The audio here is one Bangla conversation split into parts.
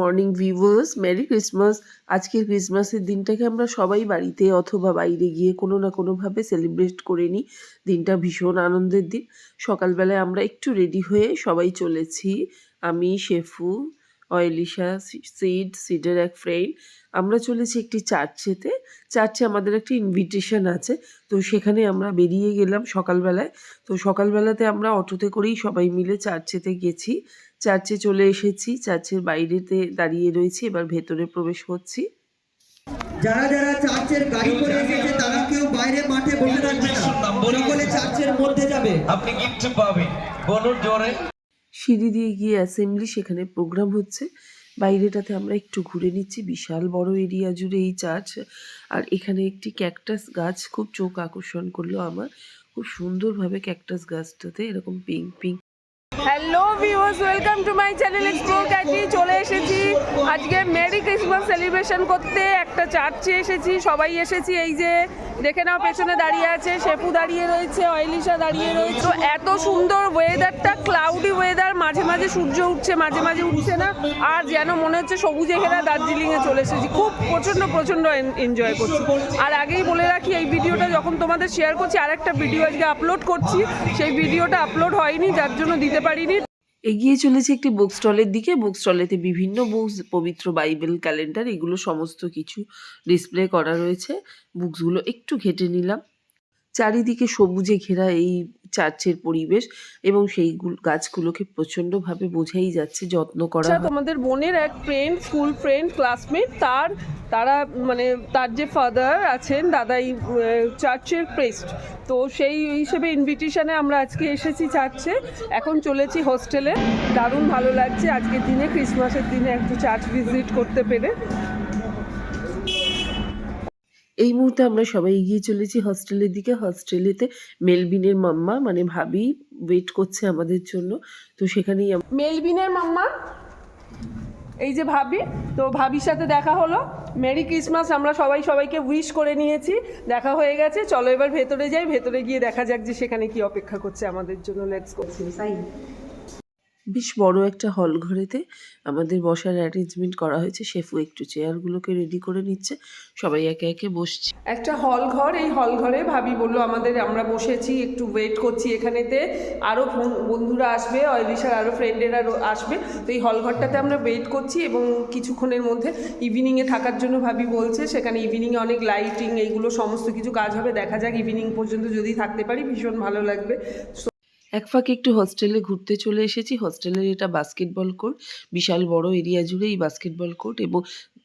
মর্নিং ভিউয়ার্স মেরি ক্রিসমাস আজকের ক্রিসমাসের দিনটাকে আমরা সবাই বাড়িতে অথবা বাইরে গিয়ে কোনো না কোনোভাবে সেলিব্রেট করে নিই। দিনটা ভীষণ আনন্দের দিন। সকালবেলায় আমরা একটু রেডি হয়ে সবাই চলেছি। আমি, শেফু, অয়েলিশা, সিড, সিডের এক ফ্রেন্ড আমরা চলেছি একটি চার্চেতে চার্চে আমাদের একটি ইনভিটেশন আছে। তো সেখানে আমরা বেরিয়ে গেলাম সকালবেলায়। তো সকালবেলাতে আমরা অটোতে করেই সবাই মিলে চার্চেতে গেছি। চার্চে চলে এসেছি চার্চের বাইরেতে দাঁড়িয়ে রয়েছি এবার ভেতরে প্রবেশ করছি। যারা যারা চার্চের গাড়ি করে এসেছে তারা কেউ বাইরে মাঠে বসে থাকবে না। সকলে চার্চের মধ্যে যাবে। আপনি গিফট পাবেন। বলুন জোরে। সিঁড়ি দিয়ে গিয়ে অ্যাসেম্বলি সেখানে প্রোগ্রাম হচ্ছে। বাইরেটাতে আমরা একটু ঘুরে নিচ্ছি বিশাল বড় এরিয়া জুড়ে এই চার্চ। আর এখানে একটি ক্যাকটাস গাছ খুব চোখ আকর্ষণ করল আমার। খুব সুন্দরভাবে ক্যাকটাস গাছটাতে এরকম pink pink hello viewers welcome to my channel explore Katie চলে এসেছি। আজকে মেরি ক্রিসমাস সেলিব্রেশন করতে। একটা চার্চে এসেছি। সবাই এসেছি। এই যে দেখে নাও, পেছনে দাঁড়িয়ে আছে, শেফু দাঁড়িয়ে রয়েছে, অয়েলিশা দাঁড়িয়ে রয়েছে। এত সুন্দর ওয়েদারটা ক্লাউডি ওয়েদার মাঝে মাঝে সূর্য উঠছে, মাঝে মাঝে উঠছে না, আর যেন মনে হচ্ছে সবুজে ঘেরা দার্জিলিংয়ে চলে এসেছি। খুব প্রচণ্ড প্রচণ্ড এনজয় করছি। আর আগেই বলে রাখি, এই ভিডিওটা যখন তোমাদের শেয়ার করছি আর একটা ভিডিও আজকে আপলোড করছি। সেই ভিডিওটা আপলোড হয়নি, যার জন্য দিতে পারিনি। এগিয়ে চলেছে একটি বুক স্টলের দিকে। বুক স্টলেতে বিভিন্ন বুকস পবিত্র বাইবেল ক্যালেন্ডার এগুলো সমস্ত কিছু ডিসপ্লে করা রয়েছে। বুকসগুলো একটু ঘেটে নিলাম। চারিদিকে সবুজে ঘেরা এই চার্চের পরিবেশ এবং সেই গুল- গাছগুলোকে প্রচণ্ডভাবে বোঝাই যাচ্ছে যত্ন করা আচ্ছা। তোমাদের বোনের এক ফ্রেন্ড স্কুল ফ্রেন্ড ক্লাসমেট তার তারা মানে তার যে ফাদার আছেন দাদাই চার্চের প্রেস্ট তো সেই হিসেবে ইনভিটেশনে আমরা আজকে এসেছি চার্চে। এখন চলেছি হোস্টেলে দারুণ ভালো লাগছে আজকের দিনে ক্রিসমাসের দিনে একটু চার্চ ভিজিট করতে পেরে। এই মুহূর্তে আমরা সবাই এগিয়ে চলেছি হস্টেলের দিকে। হস্টেলেতে মেলবিনের মাম্মা মানে ভাবি ওয়েট করছে আমাদের জন্য। তো সেখানেই মেলবিনের মাম্মা? এই যে ভাবি তো ভাবির সাথে দেখা হলো। মেরি ক্রিসমাস আমরা সবাই সবাইকে উইশ করে নিয়েছি। দেখা হয়ে গেছে চলো এবার ভেতরে যাই ভেতরে গিয়ে দেখা যাক যে সেখানে কি অপেক্ষা করছে আমাদের জন্য। লেটস করছি বেশ বড় একটা হল ঘরেতে আমাদের বসার অ্যারেঞ্জমেন্ট করা হয়েছে। শেফু একটু চেয়ারগুলোকে রেডি করে নিচ্ছে। সবাই একে একে বসছে। একটা হল ঘর, এই হল ঘরে ভাবি বলল, আমাদের, আমরা বসেছি, একটু ওয়েট করছি এখানেতে। আরও বন্ধুরা আসবে অলিশার আরও ফ্রেন্ডেরা আসবে। তো এই হল ঘরটাতে আমরা ওয়েট করছি এবং কিছুক্ষণের মধ্যে ইভিনিংয়ে থাকার জন্য ভাবি বলছে, সেখানে ইভিনিংয়ে অনেক লাইটিং এইগুলো সমস্ত কিছু কাজ হবে। দেখা যাক ইভিনিং পর্যন্ত যদি থাকতে পারি, ভীষণ ভালো লাগবে। এক ফাঁকে একটু হস্টেলে ঘুরতে চলে এসেছি। হস্টেলের এটা বাস্কেটবল কোর্ট বিশাল বড় এরিয়া জুড়ে এই বাস্কেটবল কোর্ট এবং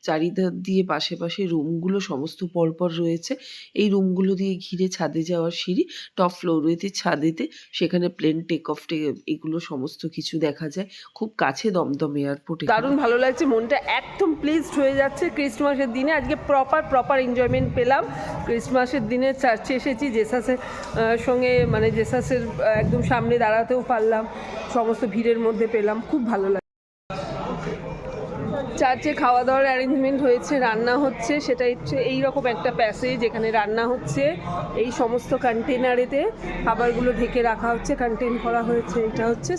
চারিধার দিয়ে পাশে পাশে রুমগুলো সমস্ত পরপর রয়েছে। এই রুমগুলো দিয়ে ঘিরে ছাদে যাওয়ার সিঁড়ি, টপ ফ্লোর ফ্লোরেতে, ছাদেতে সেখানে প্লেন টেক অফ এগুলো সমস্ত কিছু দেখা যায়। খুব কাছে দমদম এয়ারপোর্ট দারুণ ভালো লাগছে, মনটা একদম প্লিজড হয়ে যাচ্ছে। ক্রিসমাসের দিনে আজকে প্রপার প্রপার এনজয়মেন্ট পেলাম। ক্রিসমাসের দিনে চার্চে এসেছি, জেসাসের সঙ্গে মানে জেসাসের একদম সামনে দাঁড়াতেও পারলাম। সমস্ত ভিড়ের মধ্যে পেলাম, খুব ভালো লাগে চার্চে খাওয়া দাওয়ার অ্যারেঞ্জমেন্ট হয়েছে, রান্না হচ্ছে, সেটা হচ্ছে এইরকম একটা প্যাসেজ এখানে রান্না হচ্ছে। এই সমস্ত কন্টেনারেতে খাবারগুলো ঢেকে রাখা হচ্ছে কন্টেন করা হয়েছে, এটা হচ্ছে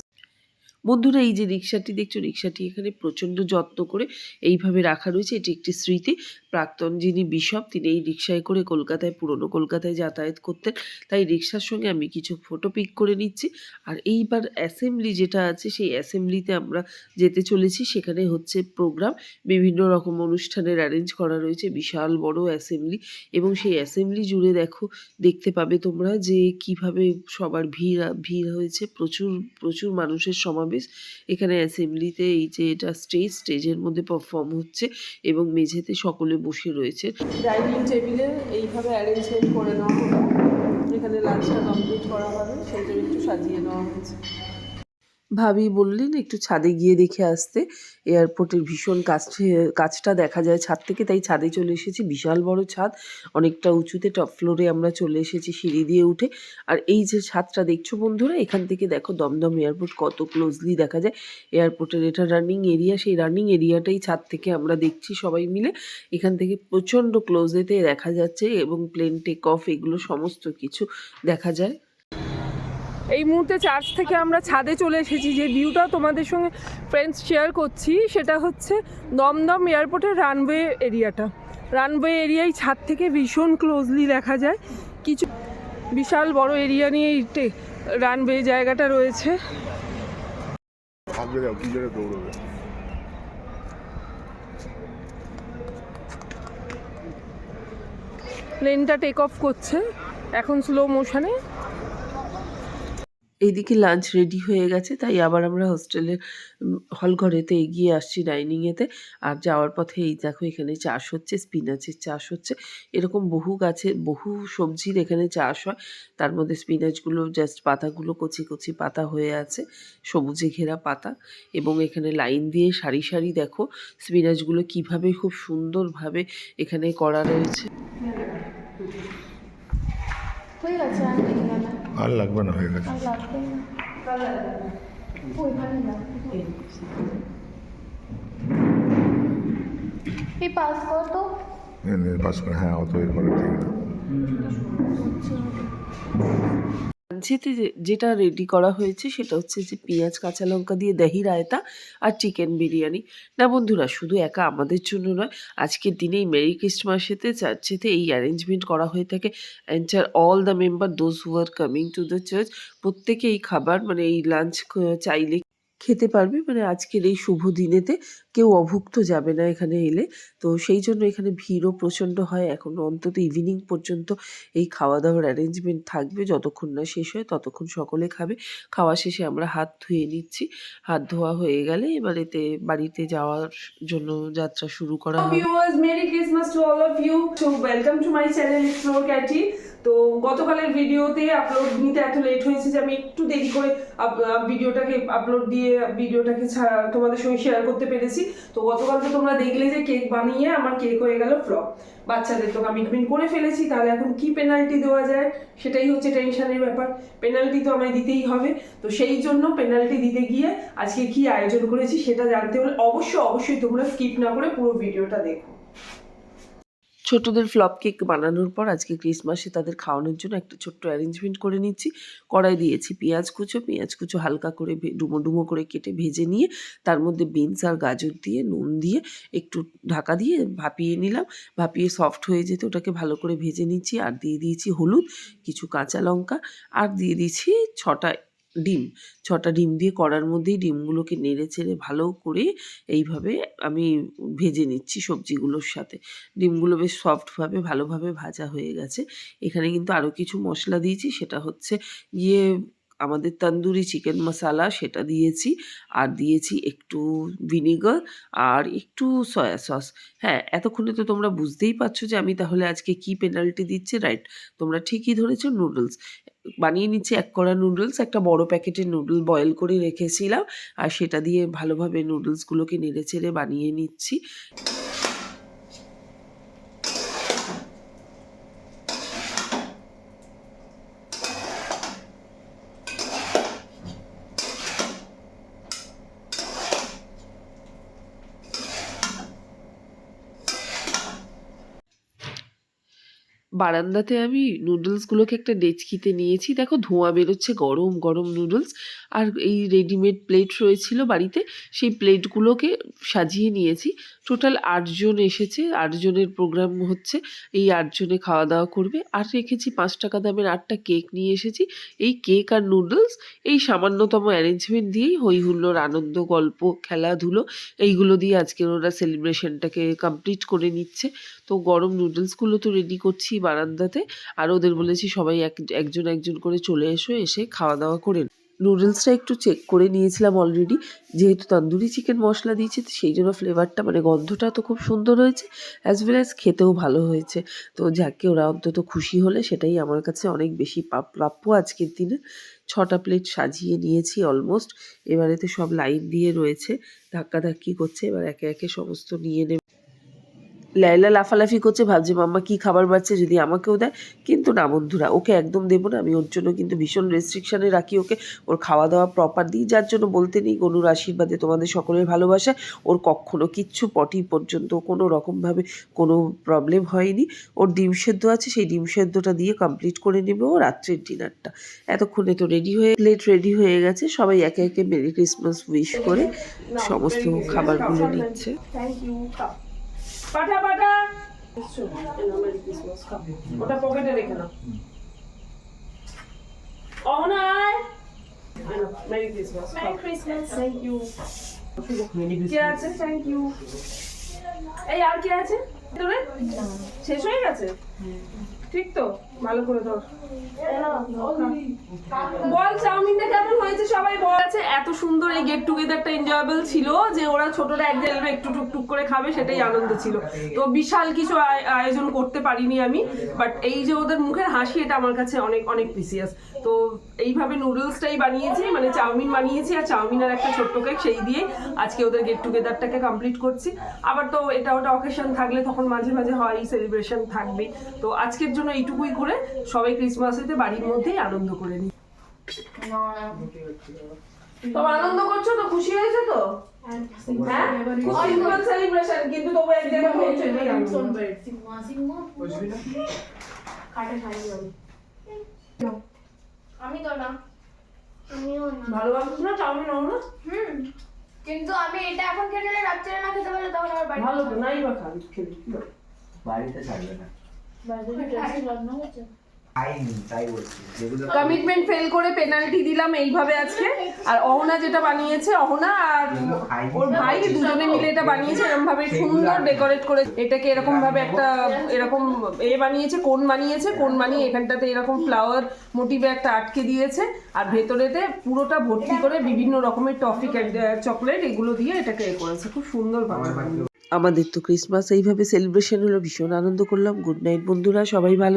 বন্ধুরা, এই যে রিক্সাটি দেখছ রিক্সাটি এখানে প্রচণ্ড যত্ন করে এইভাবে রাখা রয়েছে। এটি একটি স্মৃতি। প্রাক্তন যিনি বিশপ, তিনি এই রিক্সায় করে কলকাতায়, পুরনো কলকাতায় যাতায়াত করতেন। তাই রিক্সার সঙ্গে আমি কিছু ফটো পিক করে নিচ্ছি। আর এইবার অ্যাসেম্বলি যেটা আছে, সেই অ্যাসেম্বলিতে আমরা যেতে চলেছি। সেখানে হচ্ছে প্রোগ্রাম বিভিন্ন রকম অনুষ্ঠানের অ্যারেঞ্জ করা রয়েছে। বিশাল বড় অ্যাসেম্বলি এবং সেই অ্যাসেম্বলি জুড়ে দেখো, দেখতে পাবে তোমরা যে কীভাবে সবার ভিড় ভিড় হয়েছে। প্রচুর প্রচুর মানুষের সমাবেশ। এখানে অ্যাসেম্বলিতে এই যে এটা স্টেজ স্টেজের মধ্যে পারফর্ম হচ্ছে এবং মেঝেতে সকলে বসে রয়েছে। ডাইনিং টেবিলে এইভাবে অ্যারেঞ্জমেন্ট করে নেওয়া হলো। এখানে লাঞ্চটা কমপ্লিট করা হবে সেই জন্য একটু সাজিয়ে নেওয়া হয়েছে। ভাবি বললেন, একটু ছাদে গিয়ে দেখে আসতে। এয়ারপোর্টের ভীষণ কাছে কাজটা দেখা যায় ছাদ থেকে, তাই ছাদে চলে এসেছি। বিশাল বড় ছাদ, অনেকটা উঁচুতে, টপ ফ্লোরে আমরা চলে এসেছি সিঁড়ি দিয়ে উঠে। আর এই যে ছাদটা দেখছ বন্ধুরা, এখান থেকে দেখো দমদম এয়ারপোর্ট কত ক্লোজলি দেখা যায়। এয়ারপোর্টের এটা রানিং এরিয়া সেই রানিং এরিয়াটাই ছাদ থেকে আমরা দেখছি সবাই মিলে। এখান থেকে প্রচণ্ড ক্লোজেতে দেখা যাচ্ছে এবং প্লেন টেক অফ এগুলো সমস্ত কিছু দেখা যায়। এই মুহূর্তে চার্চ থেকে আমরা ছাদে চলে এসেছি। যে ভিউটা তোমাদের সঙ্গে ফ্রেন্ডস শেয়ার করছি সেটা হচ্ছে দমদম এয়ারপোর্টের রানওয়ে এরিয়াটা রানওয়ে এরিয়ায় ছাদ থেকে ভীষণ ক্লোজলি দেখা যায়। কিছু বিশাল বড় এরিয়া নিয়ে রানওয়ে জায়গাটা রয়েছে। প্লেনটা টেক অফ করছে এখন স্লো মোশনে এইদিকে লাঞ্চ রেডি হয়ে গেছে, তাই আবার আমরা হোস্টেলের হল ঘরেতে এগিয়ে আসছি ডাইনিংয়েতে আর যাওয়ার পথে এই দেখো এখানে চাষ হচ্ছে স্পিনাচের চাষ হচ্ছে। এরকম বহু গাছের বহু সবজির এখানে চাষ হয়। তার মধ্যে স্পিনাচগুলো জাস্ট পাতাগুলো কচি কচি পাতা হয়ে আছে, সবুজে ঘেরা পাতা। এবং এখানে লাইন দিয়ে সারি সারি দেখো স্পিনাচগুলো কীভাবে খুব সুন্দরভাবে এখানে করা রয়েছে। হয়ে গেছে আর না লাগবে না হয়ে গেছে। না না এই পাস কর তো। পাস করে হ্যাঁ অত এ করে ঠিক আছে লাঞ্চেতে যে- যেটা রেডি করা হয়েছে সেটা হচ্ছে যে, পেঁয়াজ, কাঁচা লঙ্কা দিয়ে দহি রায়তা আর চিকেন বিরিয়ানি। না বন্ধুরা, শুধু একা আমাদের জন্য নয়, আজকের দিনে এই মেরি ক্রিস্টমাসেতে চার্চেতে এই অ্যারেঞ্জমেন্ট করা হয়ে থাকে। Enter all the member those who are coming to the church প্রত্যেকে এই খাবার মানে এই লাঞ্চ চাইলে খেতে পারবে। মানে আজকের এই শুভ দিনেতে কেউ অভুক্ত যাবে না এখানে এলে। তো সেই জন্য এখানে ভিড়ও প্রচণ্ড হয়। এখন অন্তত ইভিনিং পর্যন্ত এই খাওয়া দাওয়ার অ্যারেঞ্জমেন্ট থাকবে। যতক্ষণ না শেষ হয় ততক্ষণ সকলে খাবে। খাওয়া শেষে আমরা হাত ধুয়ে নিচ্ছি। হাত ধোয়া হয়ে গেলে এবার এতে বাড়িতে যাওয়ার জন্য যাত্রা শুরু করা হবে। Merry Christmas to all of you to welcome to my channel explore Katie তো গতকালের ভিডিওতে আপলোড নিতে এত লেট হয়েছে যে আমি একটু দেরি করে ভিডিওটাকে আপলোড দিয়ে ভিডিওটাকে তোমাদের সঙ্গে শেয়ার করতে পেরেছি। তো গতকাল তো তোমরা দেখলে যে কেক বানিয়ে আমার কেক হয়ে গেল ফ্লপ বাচ্চাদের তো কমিটমেন্ট করে ফেলেছি, তাহলে এখন কি পেনাল্টি দেওয়া যায়? সেটাই হচ্ছে টেনশনের ব্যাপার। পেনাল্টি তো আমায় দিতেই হবে। তো সেই জন্য পেনাল্টি দিতে গিয়ে আজকে কি আয়োজন করেছি সেটা জানতে হলে অবশ্যই অবশ্যই তোমরা স্কিপ না করে পুরো ভিডিওটা দেখো। ছোটদের ফ্লপ কেক বানানোর পর আজকে ক্রিসমাসে তাদের খাওয়ানোর জন্য একটা ছোট্ট অ্যারেঞ্জমেন্ট করে নিচ্ছি। কড়াই দিয়েছি পেঁয়াজ কুচো পেঁয়াজ কুচো হালকা করে ডুমো ডুমো করে কেটে ভেজে নিয়ে তার মধ্যে বিনস আর গাজর দিয়ে, নুন দিয়ে একটু ঢাকা দিয়ে ভাপিয়ে নিলাম। ভাপিয়ে সফট হয়ে যেতে ওটাকে ভালো করে ভেজে নিচ্ছি। আর দিয়ে দিয়েছি হলুদ, কিছু কাঁচা লঙ্কা। আর দিয়ে দিয়েছি ছটা ডিম। ছটা ডিম দিয়ে কড়ার মধ্যেই ডিমগুলোকে নেড়ে চেড়ে ভালো করে এইভাবে আমি ভেজে নিচ্ছি সবজিগুলোর সাথে। ডিমগুলো বেশ সফটভাবে, ভালোভাবে ভাজা হয়ে গেছে। এখানে কিন্তু আরও কিছু মশলা দিয়েছি, সেটা হচ্ছে গিয়ে আমাদের তন্দুরি চিকেন মশালা সেটা দিয়েছি, আর দিয়েছি একটু ভিনিগার আর একটু সয়া সস হ্যাঁ এতক্ষণে তো তোমরা বুঝতেই পারছ যে আমি তাহলে আজকে কি পেনাল্টি দিচ্ছি। রাইট তোমরা ঠিকই ধরেছো নুডলস বানিয়ে নিচ্ছি এক কড়া নুডলস একটা বড় প্যাকেটের নুডল বয়েল করে রেখেছিলাম, আর সেটা দিয়ে ভালোভাবে নুডলসগুলোকে নেড়ে চেড়ে বানিয়ে নিচ্ছি। বারান্দাতে আমি নুডলসগুলোকে একটা ডেচকিতে নিয়েছি। দেখো, ধোঁয়া বেরোচ্ছে, গরম গরম নুডলস। আর এই রেডিমেড প্লেট রয়েছিল বাড়িতে, সেই প্লেটগুলোকে সাজিয়ে নিয়েছি। টোটাল আটজন এসেছে। আটজনের প্রোগ্রাম হচ্ছে, এই আটজনে খাওয়া দাওয়া করবে। আর রেখেছি পাঁচ টাকা দামের আটটা কেক নিয়ে এসেছি। এই কেক আর নুডলস এই সামান্যতম অ্যারেঞ্জমেন্ট দিয়েই হই হুল্লোড় আনন্দ, গল্প, খেলাধুলো, এইগুলো দিয়ে আজকের ওরা সেলিব্রেশনটাকে কমপ্লিট করে নিচ্ছে। তো গরম নুডলসগুলো তো রেডি করছি বারান্দাতে। আর ওদের বলেছি, সবাই এক, একজন একজন করে চলে এসো, এসে খাওয়া দাওয়া করে। নুডলসটা একটু চেক করে নিয়েছিলাম অলরেডি যেহেতু তন্দুরি চিকেন মশলা দিয়েছি, তো সেই জন্য ফ্লেভারটা মানে গন্ধটা তো খুব সুন্দর হয়েছে অ্যাজ ওয়েল অ্যাজ খেতেও ভালো হয়েছে। তো যাকে ওরা অন্তত খুশি হলে সেটাই আমার কাছে অনেক বেশি প্রাপ্য আজকের দিনে। ছটা প্লেট সাজিয়ে নিয়েছি অলমোস্ট এবারেতে সব লাইন দিয়ে রয়েছে, ধাক্কাধাক্কি করছে, এবার একে একে সমস্ত নিয়ে নেবে। লাইলা লাফালাফি করছে, ভাবছে, মাম্মা, কি খাবার বাড়ছে যদি আমাকেও দেয়? কিন্তু না বন্ধুরা, ওকে একদম দেবো না। আমি ওর জন্য কিন্তু ভীষণ রেস্ট্রিকশানে রাখি ওকে। ওর খাওয়া দাওয়া প্রপার দিই, যার জন্য বলতে নেই গরুর আশীর্বাদে তোমাদের সকলের ভালোবাসা। ওর কখনো কিচ্ছু পটি পর্যন্ত কোনো রকমভাবে কোনো প্রবলেম হয়নি। ওর ডিম সেদ্ধ আছে, সেই ডিম সেদ্ধটা দিয়ে কমপ্লিট করে নেবে ও রাত্রের ডিনারটা এতক্ষণে তো রেডি হয়ে প্লেট রেডি হয়ে গেছে। সবাই একে একে মেরি ক্রিসমাস উইশ করে সমস্ত খাবারগুলো নিচ্ছে। থ্যাংক ইউ পাঠা পাঠা ওটা পকেটে রেখে নাও অহনায় merry Christmas merry Christmas thank you কে আছে? থ্যাংক ইউ এই আর কে আছে? শেষ হয়ে গেছে? ঠিক তো? ভালো করে ধর। বল চাউমিনটা কেমন হয়েছে? সবাই বল। আছে এত সুন্দর এই গেট টুগেদারটা এনজয়েবল ছিল যে ওরা ছোটরা এক জায়গায় একটু টুকটুক করে খাবে সেটাই আনন্দ ছিল। তো বিশাল কিছু আয়োজন করতে পারিনি আমি বাট এই যে ওদের মুখের হাসি এটা আমার কাছে অনেক অনেক প্রিসিয়াস তো এইভাবে নুডলসটাই বানিয়েছি মানে চাউমিন বানিয়েছি আর চাউমিন আর একটা ছোট্ট কেক সেই দিয়ে আজকে ওদের গেট টুগেদারটাকে কমপ্লিট করছি। আবার তো এটা ওটা অকেশন থাকলে তখন মাঝে মাঝে হয় সেলিব্রেশন থাকবে। তো আজকের জন্য এইটুকুই করে। সবাই ক্রিসমাসেতে বাড়ির মধ্যেই আনন্দ করে তো আনন্দ করছ তো? খুশি হয়েছো তো? হ্যাঁ? সিম্পল সেলিব্রেশন কিন্তু তবু এক জায়গায় হয়েছে আমি তো না। আমিও না। ভালোবাসিস না? চাউমিন অন্য হুম। কিন্তু আমি এটা এখন খেলে রাত্রে না খেতে পারলে তখন আমার বাড়ি ভালো নাই বা খাবি খেলি। বাড়িতে থাকবে না। কমিটমেন্ট ফেল করে পেনাল্টি দিলাম এইভাবে আজকে। আর অহনা যেটা বানিয়েছে অহনা আর ওর ভাই দুজনে মিলে এটা বানিয়েছে এরকম ভাবে সুন্দর ডেকোরেট করে এটাকে এরকম ভাবে একটা এরকম এ বানিয়েছে কোন বানিয়েছে কোন বানিয়ে এখানটাতে এরকম ফ্লাওয়ার মোটিভে একটা আটকে দিয়েছে। আর ভেতরেতে পুরোটা ভর্তি করে বিভিন্ন রকমের টফি চকলেট এগুলো দিয়ে এটাকে এ করেছে। খুব সুন্দর ভাবে বানিয়েছে। আমাদের তো ক্রিসমাস এইভাবে সেলিব্রেশন হলো ভীষণ আনন্দ করলাম। গুড নাইট বন্ধুরা সবাই ভালো